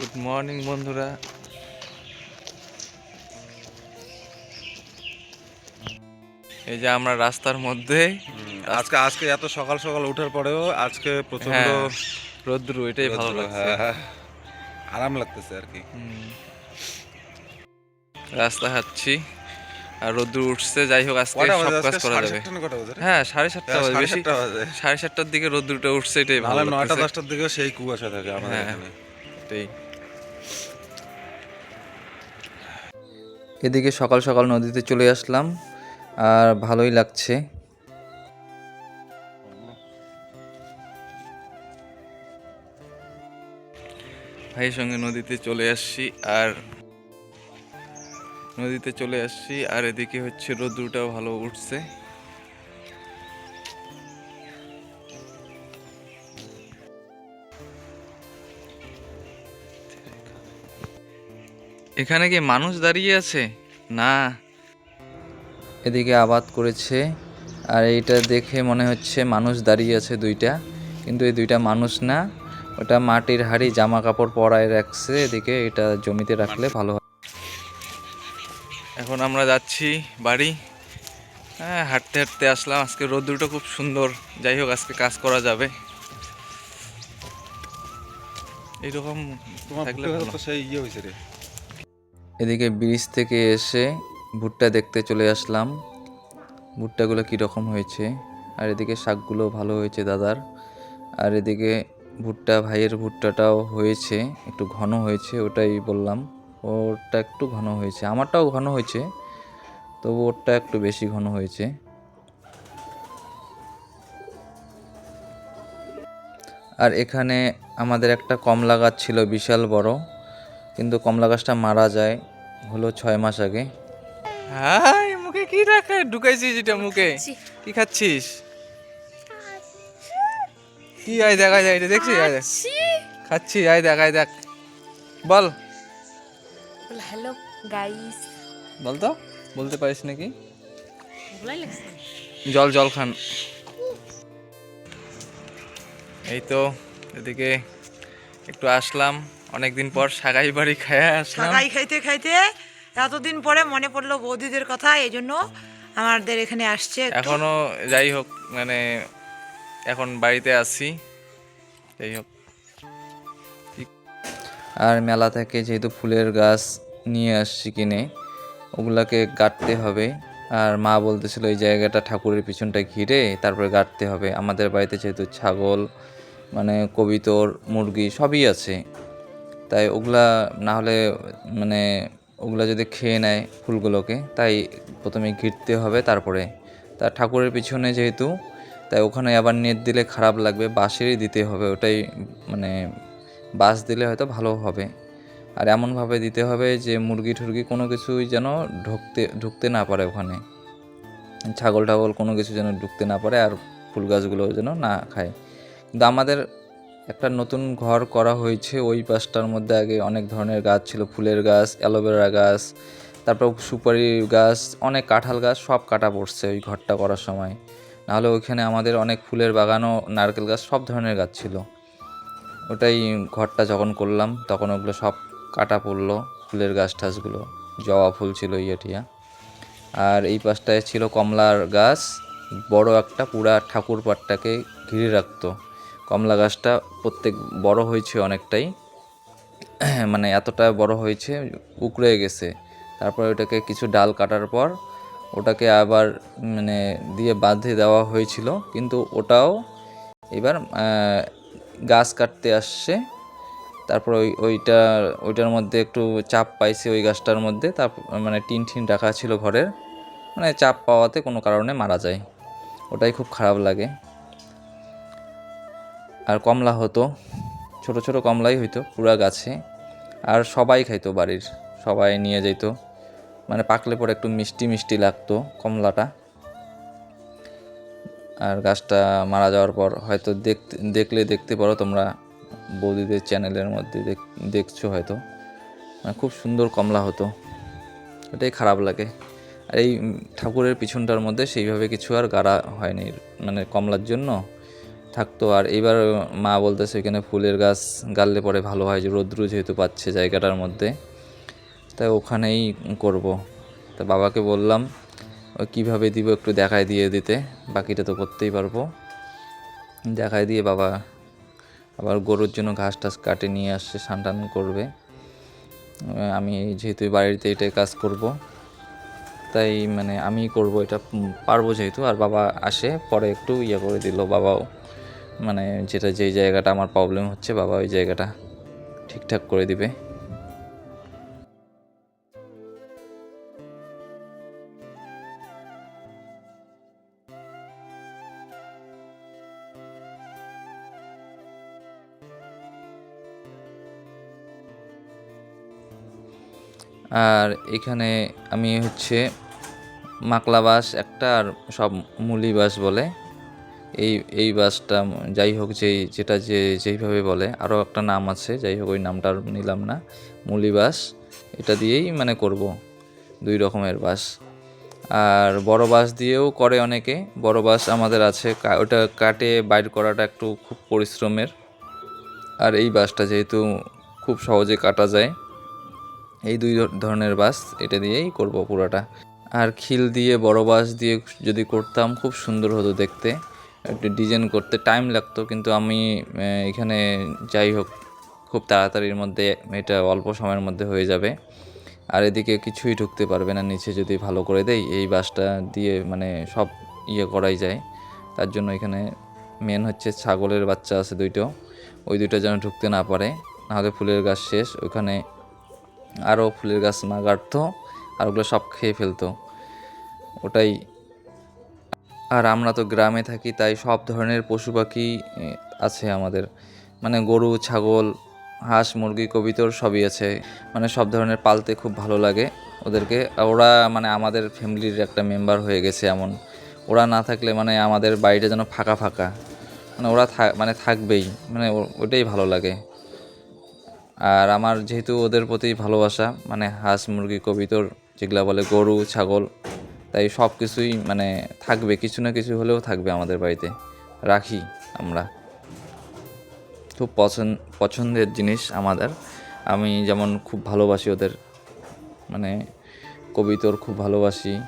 Good morning বন্ধুরা। এই যে আমরা রাস্তার মধ্যে আজকে আজকে এত সকাল সকাল ওঠার পরেও আজকে প্রচণ্ড হ্যাঁ, রোদ্রু এটাই ভালো লাগছে। হ্যাঁ, হ্যাঁ। আরাম লাগতেছে আর কি। রাস্তা হাঁটছি আর রোদ্রু উঠছে যাই হোক আজকে সব কাজ করা যাবে? হ্যাঁ সাড়ে সাতটা বাজে বেশি সাড়ে সাতটার দিকে রোদ্রুটা উঠছে এটাই ভালো নয়টা দশটার দিকে সেই কুয়াশা থাকে আমাদের। এখানে। এদিকে সকাল সকাল নদীতে চলে আসলাম, আর ভালোই লাগছে। ভাইয়ের সঙ্গে নদীতে চলে আসছি, আর নদীতে চলে আসছি, আর এদিকে হচ্ছে রোদ্রুটাও ভালো উঠছে। এখানে কি মানুষ দাঁড়িয়ে আছে? না। এদিকে আবাদ করেছে আর এইটা দেখে মনে হচ্ছে মানুষ দাঁড়িয়ে আছে দুইটা। কিন্তু এই দুইটা মানুষ না ওটা মাটির হাড়ি জামা কাপড় পরায় রাখছে। এদিকে এটা জমিতে রাখলে ভালো হয়। এখন আমরা যাচ্ছি বাড়ি। হ্যাঁ হাঁটতে হাঁটতে আসলাম। আজকে রোদ্রুটা খুব সুন্দর। যাই হোক আজকে কাজ করা যাবে। এইরকম তোমার থাকলে সেই ইয়ে হয়েছে রে। এদিকে ব্রিজ থেকে এসে ভুট্টা দেখতে চলে আসলাম। ভুট্টাগুলো কীরকম হয়েছে? আর এদিকে শাকগুলো ভালো হয়েছে দাদার। আর এদিকে ভুট্টা, ভাইয়ের ভুট্টাটাও হয়েছে, একটু ঘন হয়েছে ওটাই বললাম। ওরটা একটু ঘন হয়েছে, আমারটাও ঘন হয়েছে, তবু ওরটা একটু বেশি ঘন হয়েছে। আর এখানে আমাদের একটা কমলা গাছ ছিল, বিশাল বড়। কিন্তু কমলা গাছটা মারা যায় হলো ছয় মাস আগে। হাই মুখে কি রাখা ঢুকাইছিস এটা মুখে? কি খাচ্ছিস? কি আয় দেখা যায় এটা দেখছিস? আয় দেখ। খাচ্ছি। আয় দেখ আয় দেখ। বল। Hello guys. বল তো বলতে পারিস নাকি? জল জল খান। এই তো এদিকে একটু আসলাম। অনেকদিন পর সাগাই বাড়ি খায় সাগাই খাইতে খাইতে এতদিন পরে মনে পড়ল বৌদিদের কথা এই জন্য আমাদের এখানে আসছে। এখনও যাই হোক মানে এখন বাড়িতে আছি যাই হোক। আর মেলা থেকে যেহেতু ফুলের গাছ নিয়ে আসছি কিনে ওগুলাকে গাঁটতে হবে। আর মা বলতেছিল এই জায়গাটা ঠাকুরের পিছনটা ঘিরে তারপরে গাঁটতে হবে। আমাদের বাড়িতে যেহেতু ছাগল মানে কবিতর মুরগি সবই আছে। তাই ওগুলা না হলে মানে ওগুলা যদি খেয়ে নেয় ফুলগুলোকে, তাই প্রথমে ঘিরতে হবে তারপরে। তা ঠাকুরের পিছনে যেহেতু, তাই ওখানে আবার নেট দিলে খারাপ লাগবে, বাঁশেরই দিতে হবে, ওটাই মানে বাঁশ দিলে হয়তো ভালো হবে। আর এমনভাবে দিতে হবে যে মুরগি টুরগি কোনো কিছুই যেন ঢুকতে ঢুকতে না পারে ওখানে। ছাগল টাগল কোনো কিছু যেন ঢুকতে না পারে আর ফুল গাছগুলো যেন না খায়। কিন্তু আমাদের একটা নতুন ঘর করা হয়েছে। ওই পাশটার মধ্যে আগে অনেক ধরনের গাছ ছিল, ফুলের গাছ, অ্যালোভেরা গাছ, তারপর সুপারি গাছ, অনেক কাঁঠাল গাছ সব কাটা পড়ছে ওই ঘরটা করার সময়। নাহলে ওইখানে আমাদের অনেক ফুলের বাগানও, নারকেল গাছ সব ধরনের গাছ ছিল। ওটাই ঘরটা যখন করলাম, তখন ওগুলো সব কাটা পড়ল, ফুলের গাছ টাছগুলো, জবা ফুল ছিল ইয়েটিয়া আর এই পাশটায় ছিল কমলার গাছ, বড় একটা পুরা ঠাকুর পাটটাকে ঘিরে রাখতো। কমলা গাছটা প্রত্যেক বড় হয়েছে অনেকটাই। মানে এতটা বড় হয়েছে, উকড়ে গেছে। তারপর ওটাকে কিছু ডাল কাটার পর ওটাকে আবার মানে দিয়ে বাঁধে দেওয়া হয়েছিল। কিন্তু ওটাও এবার গাছ কাটতে আসছে। তারপর ওই, ওইটা, ওইটার মধ্যে একটু চাপ পাইছে ওই গাছটার মধ্যে। তারপর মানে টিন টিন রাখা ছিল ঘরের। মানে চাপ পাওয়াতে কোনো কারণে মারা যায়। ওটাই খুব খারাপ লাগে। আর কমলা হতো। ছোট ছোট কমলাই হইতো, পুরা গাছে। আর সবাই খাইতো বাড়ির, সবাই নিয়ে যেত মানে পাকলে পরে একটু মিষ্টি মিষ্টি লাগতো কমলাটা। আর গাছটা মারা যাওয়ার পর হয়তো দেখতে, দেখলে দেখতে পারো তোমরা, বৌদিদের চ্যানেলের মধ্যে দেখ- দেখছ হয়তো। মানে খুব সুন্দর কমলা হতো। এটাই খারাপ লাগে। আর এই ঠাকুরের পিছনটার মধ্যে সেইভাবে কিছু আর গাড়া হয়নি। মানে কমলার জন্য থাকতো। আর এইবার মা বলতেছে, এখানে ফুলের গাছ গাললে পরে ভালো হয়, যে রৌদ্র যেহেতু পাচ্ছে জায়গাটার মধ্যে। তাই ওখানেই করব। তা বাবাকে বললাম কীভাবে দিব একটু দেখায় দিয়ে দিতে, বাকিটা তো করতেই পারব। দেখায় দিয়ে বাবা আবার গরুর জন্য ঘাস টাস কাটে নিয়ে আসছে স্নান টান করবে আমি যেহেতু বাড়িতে এটাই কাজ করব, তাই মানে আমি করব, এটা পারব যেহেতু। আর বাবা আসে, পরে একটু ইয়ে করে দিল, বাবাও মানে যেটা যেই জায়গাটা আমার প্রবলেম হচ্ছে, বাবা ওই জায়গাটা ঠিকঠাক করে দিবে। আর এখানে আমি হচ্ছে মাকলা বাস একটা আর সব মুলি বাস বলে। এই এই বাসটা যাই হোক যেই, যেটা যে, যেইভাবে বলে, আরও একটা নাম আছে, যাই হোক ওই নামটা নিলাম না, মুলি বাস। এটা দিয়েই মানে করব দুই রকমের বাস। আর বড় বাস দিয়েও করে অনেকে, বড় বাস আমাদের আছে ওটা কাটে, বাইর করাটা একটু খুব পরিশ্রমের। আর এই বাসটা যেহেতু খুব সহজে কাটা যায়, এই দুই ধরনের বাস, এটা দিয়েই করব পুরোটা। আর খিল দিয়ে বড় বাস দিয়ে যদি করতাম, খুব সুন্দর হতো দেখতে। একটু ডিজাইন করতে টাইম লাগতো, কিন্তু আমি এখানে যাই হোক, খুব তাড়াতাড়ির মধ্যে এটা অল্প সময়ের মধ্যে হয়ে যাবে। আর এদিকে কিছুই ঢুকতে পারবে না, নিচে যদি ভালো করে দেই, এই বাসটা দিয়ে মানে সব ইয়ে করাই যায়। তার জন্য এখানে মেন হচ্ছে ছাগলের বাচ্চা আছে দুইটো, ওই দুইটা যেন ঢুকতে না পারে, নাহলে ফুলের গাছ শেষ। ওখানে আরও ফুলের গাছ না গাড়তো আর ওগুলো সব খেয়ে ফেলতো। ওটাই আর আমরা তো গ্রামে থাকি, তাই সব ধরনের পশু পাখি আছে আমাদের। মানে গরু, ছাগল, হাঁস, মুরগি, কবিতর সবই আছে। মানে সব ধরনের পালতে খুব ভালো লাগে ওদেরকে। ওরা মানে আমাদের ফ্যামিলির একটা মেম্বার হয়ে গেছে এমন। ওরা না থাকলে মানে আমাদের বাড়িটা যেন ফাঁকা ফাঁকা। মানে ওরা মানে থাকবেই। মানে ওটাই ভালো লাগে। আর আমার যেহেতু ওদের প্রতি ভালোবাসা মানে হাঁস, মুরগি, কবিতর যেগুলো বলে গরু, ছাগল তাই সব কিছুই মানে থাকবে, কিছু না কিছু হলেও থাকবে আমাদের বাড়িতে। রাখি আমরা। খুব পছন্দ পছন্দের জিনিস আমাদের। আমি যেমন খুব ভালোবাসি ওদের মানে কবিতর খুব ভালোবাসি,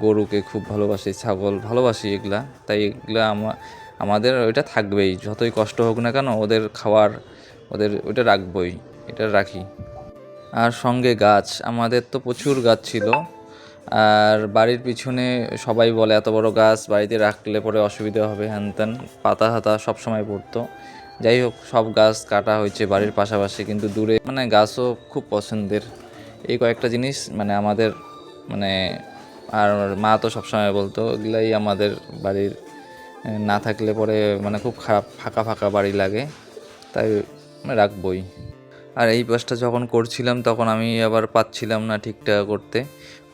গরুকে খুব ভালোবাসি, ছাগল ভালোবাসি এগুলা। তাই এগুলা আমা- আমাদের ওইটা থাকবেই, যতই কষ্ট হোক না কেন ওদের খাওয়ার, ওদের, ওইটা রাখবই, এটা রাখি। আর সঙ্গে গাছ, আমাদের তো প্রচুর গাছ ছিল। আর বাড়ির পিছনে সবাই বলে এত বড় গাছ, বাড়িতে রাখলে পরে অসুবিধা হবে, হ্যান ত্যান, পাতা হাতা সব সময় পড়তো। যাই হোক, সব গাছ কাটা হয়েছে বাড়ির পাশাপাশি, কিন্তু দূরে মানে গাছও খুব পছন্দের। এই কয়েকটা জিনিস মানে আমাদের মানে আর মা তো সবসময় বলতো, এগুলাই আমাদের বাড়ির না থাকলে পরে মানে খুব খারাপ, ফাঁকা ফাঁকা বাড়ি লাগে, তাই মানে রাখবই। আর এই বাসটা যখন করছিলাম তখন আমি আবার পাচ্ছিলাম না ঠিকঠাক করতে।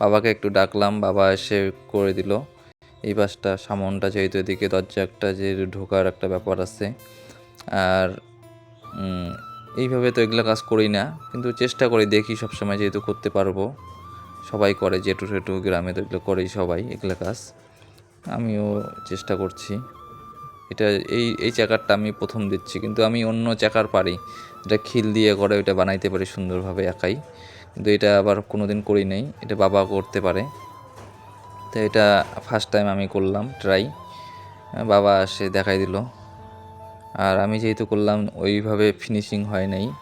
বাবাকে একটু ডাকলাম, বাবা এসে করে দিল। এই বাসটা সামনটা যেহেতু এদিকে দরজা একটা যে ঢোকার একটা ব্যাপার আছে। আর এইভাবে তো এগুলো কাজ করি না, কিন্তু চেষ্টা করি, দেখি সবসময় যেহেতু করতে পারব। সবাই করে যেটু টেটু গ্রামে তো এগুলো করেই সবাই এগুলো কাজ। আমিও চেষ্টা করছি। এটা, এই এই চাকারটা আমি প্রথম দিচ্ছি, কিন্তু আমি অন্য চাকার পারি। এটা খিল দিয়ে করে, ওইটা বানাইতে পারি সুন্দরভাবে একাই। কিন্তু এটা আবার কোনো দিন করি নাই। এটা বাবা করতে পারে। তো এটা ফার্স্ট টাইম আমি করলাম ট্রাই বাবা এসে দেখাই দিল। আর আমি যেহেতু করলাম, ওইভাবে ফিনিশিং হয় নাই।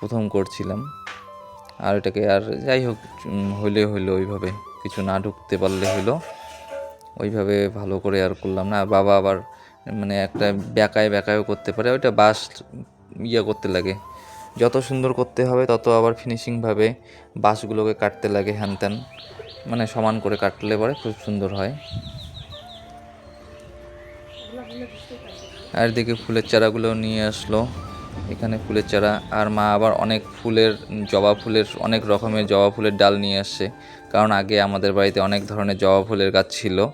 প্রথম করছিলাম। আর এটাকে আর যাই হোক হইলে হইল ওইভাবে। কিছু না ঢুকতে পারলে হইল। ওইভাবে ভালো করে আর করলাম না। বাবা আবার মানে একটা ব্যাকায় ব্যাকায়ও করতে পারে। ওইটা বাস ইয়ে করতে লাগে। যত সুন্দর করতে হবে, তত আবার ফিনিশিংভাবে বাসগুলোকে কাটতে লাগে হ্যান ত্যান। মানে সমান করে কাটলে পরে খুব সুন্দর হয়। আর এদিকে ফুলের চারাগুলো নিয়ে আসলো। এখানে ফুলের চারা, আর মা আবার অনেক ফুলের, জবা ফুলের, অনেক রকমের জবা ফুলের ডাল নিয়ে আসছে। কারণ আগে আমাদের বাড়িতে অনেক ধরনের জবা ফুলের গাছ ছিল।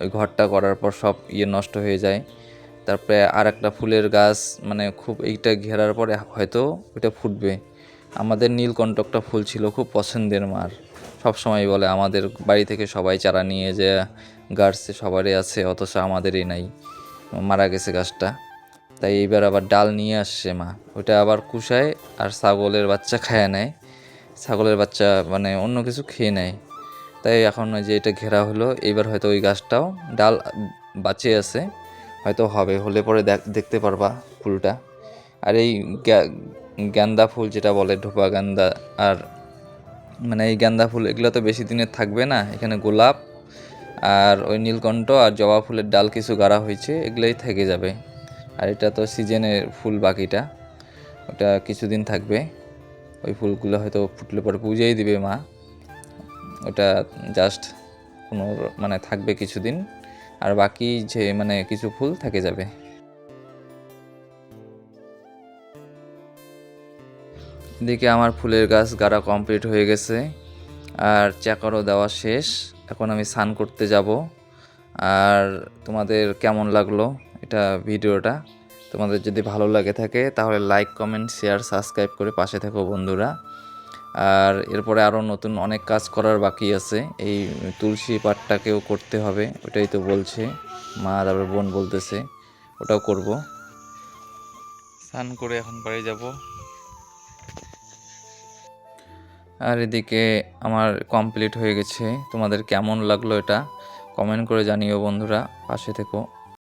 ওই ঘরটা করার পর সব ইয়ে নষ্ট হয়ে যায়। তারপরে আর একটা ফুলের গাছ মানে খুব এইটা ঘেরার পরে হয়তো ওইটা ফুটবে। আমাদের নীলকণ্টকটা ফুল ছিল খুব পছন্দের মার। সব সময় বলে আমাদের বাড়ি থেকে সবাই চারা নিয়ে যে গাছছে সবারই আছে, অথচ আমাদেরই নাই। মারা গেছে গাছটা। তাই এইবার আবার ডাল নিয়ে আসছে মা। ওটা আবার কুষায় আর ছাগলের বাচ্চা খায় নেয় ছাগলের বাচ্চা মানে অন্য কিছু খেয়ে নেয়। তাই এখন যে এটা ঘেরা হলো, এইবার হয়তো ওই গাছটাও ডাল বাঁচে আছে। হয়তো হবে, হলে পরে দেখ- দেখতে পারবা ফুলটা। আর এই গ্যা- গ্যান্দা ফুল যেটা বলে ঢোপা গান্দা আর মানে এই গান্দা ফুল এগুলো তো বেশি দিনের থাকবে না। এখানে গোলাপ, আর ওই নীলকণ্ঠ আর জবা ফুলের ডাল কিছু গাড়া হয়েছে, এগুলোই থেকে যাবে। আর এটা তো সিজনের ফুল বাকিটা, ওটা কিছুদিন থাকবে। ওই ফুলগুলো হয়তো ফুটলে পরে পুজোই দিবে মা। ওটা জাস্ট কোনো মানে থাকবে কিছুদিন। আর বাকি যে মানে কিছু ফুল থেকে যাবে। এদিকে আমার ফুলের গাছ গাড়া কমপ্লিট হয়ে গেছে। আর চাকারও দেওয়া শেষ। এখন আমি স্নান করতে যাব। আর তোমাদের কেমন লাগল এটা ভিডিওটা? তোমাদের যদি ভালো লাগে থাকে, তাহলে লাইক কমেন্ট শেয়ার সাবস্ক্রাইব করে পাশে থেকো বন্ধুরা। আর এরপরে আরও নতুন অনেক কাজ করার বাকি আছে। এই তুলসী পাঠটাকেও করতে হবে ওটাই তো বলছে। মা তারপর বোন বলতেছে ওটাও করব। স্নান করে এখন বাড়ি যাব। আর এদিকে আমার কমপ্লিট হয়ে গেছে। তোমাদের কেমন লাগল এটা? কমেন্ট করে জানিও বন্ধুরা পাশে থেকো।